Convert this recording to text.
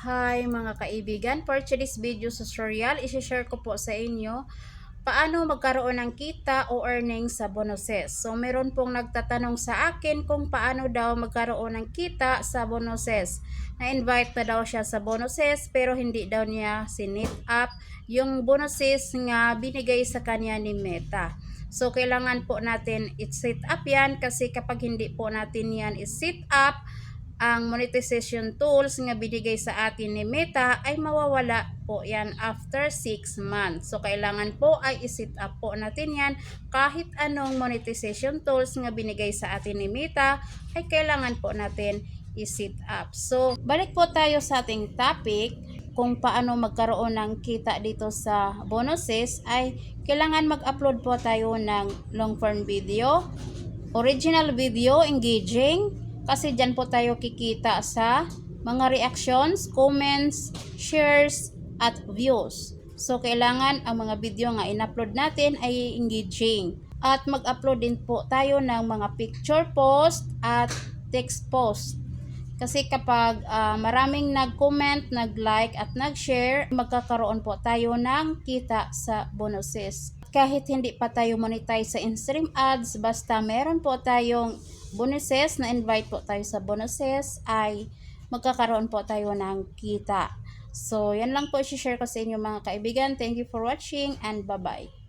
Hi mga kaibigan, for today's video tutorial, isi-share ko po sa inyo paano magkaroon ng kita o earnings sa bonuses. So meron pong nagtatanong sa akin kung paano daw magkaroon ng kita sa bonuses. Na-invite na daw siya sa bonuses pero hindi daw niya sinit up yung bonuses nga binigay sa kanya ni Meta. So kailangan po natin i-set up yan kasi kapag hindi po natin yan i-set up, ang monetization tools nga binigay sa atin ni Meta ay mawawala po yan after 6 months. So, kailangan po ay isit up po natin yan kahit anong monetization tools nga binigay sa atin ni Meta ay kailangan po natin isit up. So, balik po tayo sa ating topic kung paano magkaroon ng kita dito sa bonuses ay kailangan mag-upload po tayo ng long form video, original video, engaging, kasi dyan po tayo kikita sa mga reactions, comments, shares, at views. So, kailangan ang mga video nga in-upload natin ay engaging. At mag-upload din po tayo ng mga picture post at text post. Kasi kapag ah, maraming nag-comment, nag-like at nag-share, magkakaroon po tayo ng kita sa bonuses. Kahit hindi pa tayo monetize sa in-stream ads, basta meron po tayong bonuses, na invite po tayo sa bonuses, ay magkakaroon po tayo ng kita. So, yan lang po i-share ko sa inyo mga kaibigan. Thank you for watching and bye-bye.